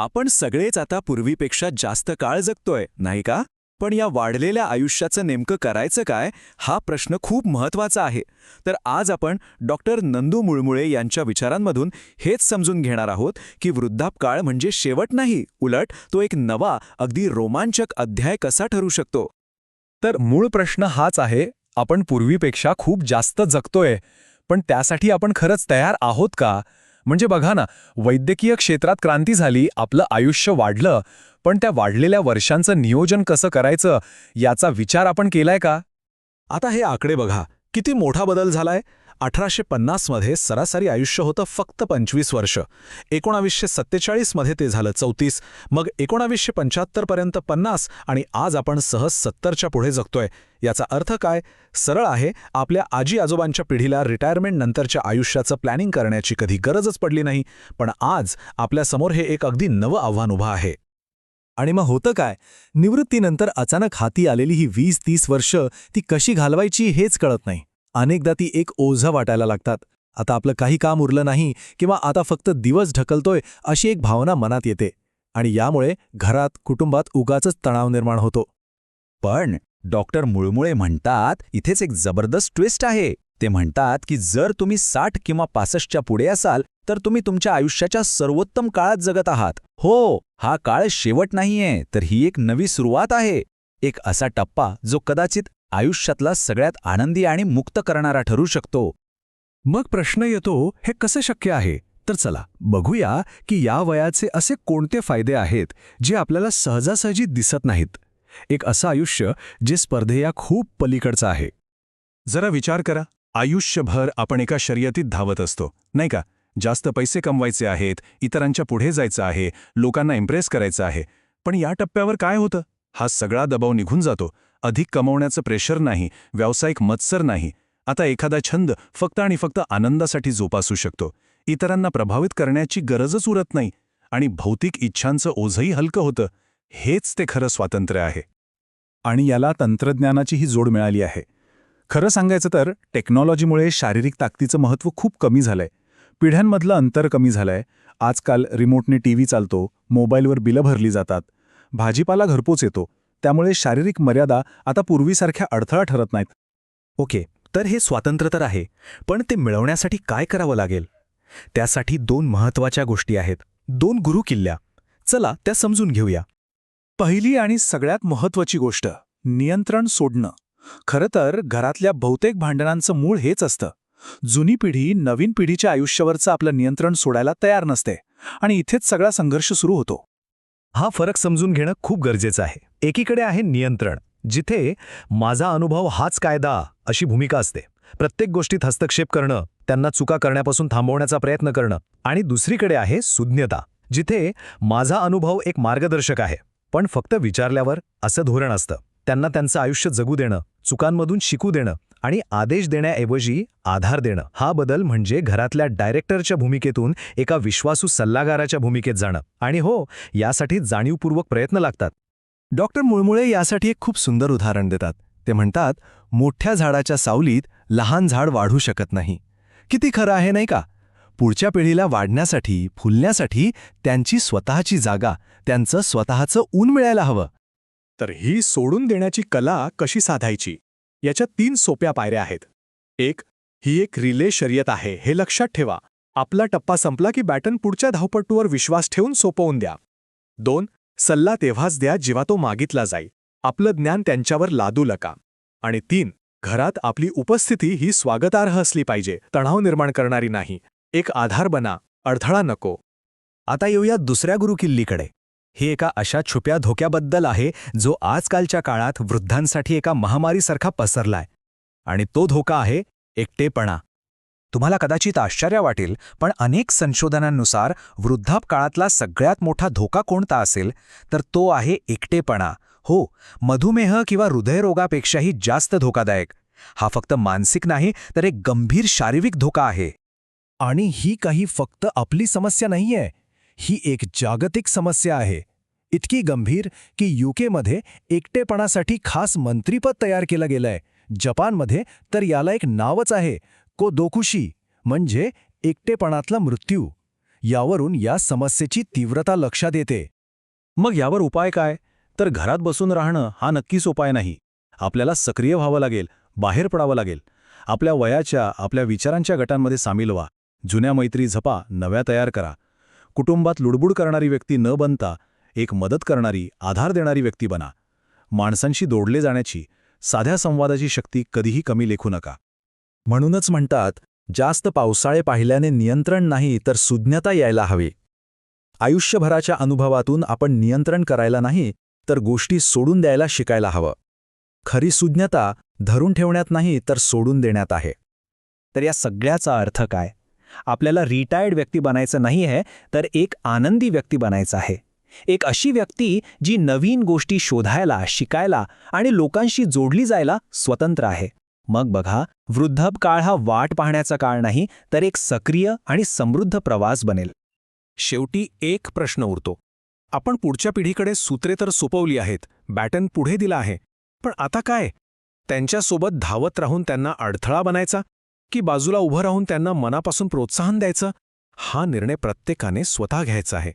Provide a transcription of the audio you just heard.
आपण सगळेच आता पूर्वीपेक्षा जास्त काळ जगतोय नाही का? पण या वाढलेल्या आयुष्याचं नेमकं करायचं काय हा प्रश्न खूप महत्त्वाचा आहे. तर आज आपण डॉक्टर नंदू मुळमुळे यांच्या विचारांमधून हेच समजून घेणार आहोत की वृद्धापकाळ म्हणजे शेवट नाही उलट तो एक नवा अगदी रोमांचक अध्याय कसा ठरू शकतो? तर मूळ प्रश्न हाच आहे आपण पूर्वीपेक्षा खूप जास्त जगतोय पण त्यासाठी आपण खरंच तयार आहोत का? म्हणजे बघा ना वैद्यकीय क्षेत्रात क्रांती झाली आपलं आयुष्य वाढलं पण त्या वाढलेल्या वर्षांचं नियोजन कसं करायचं याचा विचार आपण केलाय का? आता हे आकडे बघा किती मोठा बदल झालाय. अठराशे पन्नासमध्ये सरासरी आयुष्य होतं फक्त पंचवीस वर्ष. एकोणावीसशे सत्तेचाळीसमध्ये ते झालं चौतीस. मग एकोणावीसशे पंच्याहत्तरपर्यंत पन्नास आणि आज आपण सहज सत्तरच्या पुढे जगतोय. याचा अर्थ काय? सरळ आहे आपल्या आजी आजोबांच्या पिढीला रिटायरमेंट नंतरच्या आयुष्याचं प्लॅनिंग करण्याची कधी गरजच पडली नाही पण आज आपल्यासमोर हे एक अगदी नवं आव्हान उभं आहे. आणि मग होतं काय? निवृत्तीनंतर अचानक हाती आलेली ही वीस तीस वर्ष ती कशी घालवायची हेच कळत नाही. अनेकदा ती एक ओझं वाटायला लागतात. आता आपलं काही काम उरलं नाही किंवा आता फक्त दिवस ढकलतोय अशी एक भावना मनात येते आणि यामुळे घरात कुटुंबात उगाच तणाव निर्माण होतो. पण डॉक्टर मुळमुळे म्हणतात इथेच एक जबरदस्त ट्विस्ट आहे. ते म्हणतात की जर तुम्ही साठ किंवा पासष्टच्या पुढे असाल तर तुम्ही तुमच्या आयुष्याच्या सर्वोत्तम काळात जगत आहात. हो हा काळ शेवट नाहीये तर ही एक नवी सुरुवात आहे. एक असा टप्पा जो कदाचित आयुष्यातला सगळ्यात आनंदी आणि मुक्त करणारा ठरू शकतो. मग प्रश्न येतो हे कसं शक्य आहे? तर चला बघूया की या वयाचे असे कोणते फायदे आहेत जे आपल्याला सहजासहजी दिसत नाहीत. एक असं आयुष्य जे स्पर्धेया खूप पलीकडचं आहे. जरा विचार करा. आयुष्यभर आपण एका शर्यतीत धावत असतो नाही का? जास्त पैसे कमवायचे आहेत इतरांच्या पुढे जायचं आहे लोकांना इम्प्रेस करायचं आहे. पण या टप्प्यावर काय होतं? हा सगळा दबाव निघून जातो. अधिक कमवण्याचं प्रेशर नाही व्यावसायिक मत्सर नाही. आता एखादा छंद फक्त आणि फक्त आनंदासाठी जोपासू शकतो. इतरांना प्रभावित करण्याची गरजच उरत नाही आणि भौतिक इच्छांचं ओझही हलकं होतं. हेच ते खरं स्वातंत्र्य आहे. आणि याला तंत्रज्ञानाचीही जोड मिळाली आहे. खरं सांगायचं तर टेक्नॉलॉजीमुळे शारीरिक ताकदीचं महत्त्व खूप कमी झालंय. पिढ्यांमधलं अंतर कमी झालंय. आजकाल रिमोटने टीव्ही चालतो मोबाईलवर बिलं भरली जातात. भाजीपाला घरपोच येतो. त्यामुळे शारीरिक मर्यादा आता पूर्वीसारख्या अडथळा ठरत नाहीत. ओके तर हे स्वातंत्र्य तर आहे पण ते मिळवण्यासाठी काय करावं लागेल? त्यासाठी दोन महत्त्वाच्या गोष्टी आहेत दोन गुरु किल्ल्या. चला त्या समजून घेऊया. पहिली आणि सगळ्यात महत्त्वाची गोष्ट नियंत्रण सोडणं. खरं तर घरातल्या बहुतेक भांडणांचं मूळ हेच असतं. जुनी पिढी नवीन पिढीच्या आयुष्यावरचं आपलं नियंत्रण सोडायला तयार नसते आणि इथेच सगळा संघर्ष सुरू होतो. हा फरक समजून घेणं खूप गरजेचं आहे. एकीकडे आहे नियंत्रण जिथे माझा अनुभव हाच कायदा अशी भूमिका असते. प्रत्येक गोष्टीत हस्तक्षेप करणं त्यांना चुका करण्यापासून थांबवण्याचा प्रयत्न करणं आणि दुसरीकडे आहे सुज्ञता जिथे माझा अनुभव एक मार्गदर्शक आहे. पण फक्त विचारल्यावर असं धोरण असतं. त्यांना त्यांचं आयुष्य जगू देणं चुकांमधून शिकू देणं आणि आदेश देण्याऐवजी आधार देणं. हा बदल म्हणजे घरातल्या डायरेक्टरच्या भूमिकेतून एका विश्वासू सल्लागाराच्या भूमिकेत जाणं. आणि हो यासाठी जाणीवपूर्वक प्रयत्न लागतात. डॉक्टर मुळमुळे यासाठी एक खूप सुंदर उदाहरण देतात. ते म्हणतात मोठ्या झाडाच्या सावलीत लहान झाड वाढू शकत नाही. किती खरं आहे नाही का? पुढच्या पिढीला वाढण्यासाठी फुलण्यासाठी त्यांची स्वतःची जागा त्यांचं स्वतःचं ऊन मिळायला हवं. तर ही सोडून देण्याची कला कशी साधायची? याच्या तीन सोप्या पायऱ्या आहेत. एक ही एक रिले शर्यत आहे हे लक्षात ठेवा. आपला टप्पा संपला की बॅटन पुढच्या धावपट्टूवर विश्वास ठेवून सोपवून द्या. दोन सल्ला तेव्हाच द्या जेव्हा तो मागितला जाई आपलं ज्ञान त्यांच्यावर लादू लका आणि तीन घरात आपली उपस्थिती ही स्वागतार्ह असली पाहिजे तणाव निर्माण करणारी नाही. एक आधार बना अडथळा नको. आता येऊया दुसऱ्या गुरुकिल्लीकडे हे एका अशा छुप्या धोक्याबद्दल आहे जो आजकालच्या काळात वृद्धांसाठी एका महामारीसारखा पसरलाय. आणि तो धोका आहे एकटेपणा. तुम्हाला कदाचित आश्चर्य वाटेल पण अनेक संशोधनांनुसार वृद्धापकाळातला सगळ्यात मोठा धोका कोणता असेल? तर तो आहे एकटेपणा. हो मधुमेह किंवा हृदयरोगापेक्षाही जास्त धोकादायक. हा फक्त मानसिक नाही तर एक गंभीर शारीरिक धोका आहे. आणि ही काही फक्त आपली समस्या नाहीये. ही एक जागतिक समस्या आहे. इतकी गंभीर की युकेमध्ये एकटेपणासाठी खास मंत्रीपद तयार केलं गेलंय. जपानमध्ये तर याला एक नावच आहे कोदोकुशी म्हणजे एकटेपणातला मृत्यू. यावरून या समस्येची तीव्रता लक्षात येते. मग यावर उपाय काय? तर घरात बसून राहणं हा नक्कीच उपाय नाही. आपल्याला सक्रिय व्हावं लागेल बाहेर पडावं लागेल. आपल्या वयाच्या आपल्या विचारांच्या गटांमध्ये सामील व्हा. जुन्या मैत्री झपा नव्या तयार करा. कुटुंबात लुडबुड करणारी व्यक्ती न बनता एक मदत करणारी आधार देणारी व्यक्ती बना. माणसांशी दोडले जाण्याची साध्या संवादाची शक्ती कधीही कमी लेखू नका. म्हणूनच म्हणतात जास्त पावसाळे पाहिल्याने नियंत्रण नाही तर सुज्ञता यायला हवी. आयुष्यभराच्या अनुभवातून आपण नियंत्रण करायला नाही तर गोष्टी सोडून द्यायला शिकायला हवं. खरी सुज्ञता धरून ठेवण्यात नाही तर सोडून देण्यात आहे. तर या सगळ्याचा अर्थ काय? आपल्याला रिटायर्ड व्यक्ती बनायचं नाही आहे तर एक आनंदी व्यक्ती बनायचं आहे. एक अशी व्यक्ती जी नवीन गोष्टी शोधायला शिकायला आणि लोकांशी जोडली जायला स्वतंत्र आहे. मग बघा वृद्धप हा वाट पाहण्याचा काळ नाही तर एक सक्रिय आणि समृद्ध प्रवास बनेल. शेवटी एक प्रश्न उरतो. आपण पुढच्या पिढीकडे सूत्रे तर सोपवली आहेत बॅटन पुढे दिला आहे पण आता काय? त्यांच्यासोबत धावत राहून त्यांना अडथळा बनायचा की बाजूला उभं राहून त्यांना मनापासून प्रोत्साहन द्यायचं? हा निर्णय प्रत्येकाने स्वतः घ्यायचा आहे.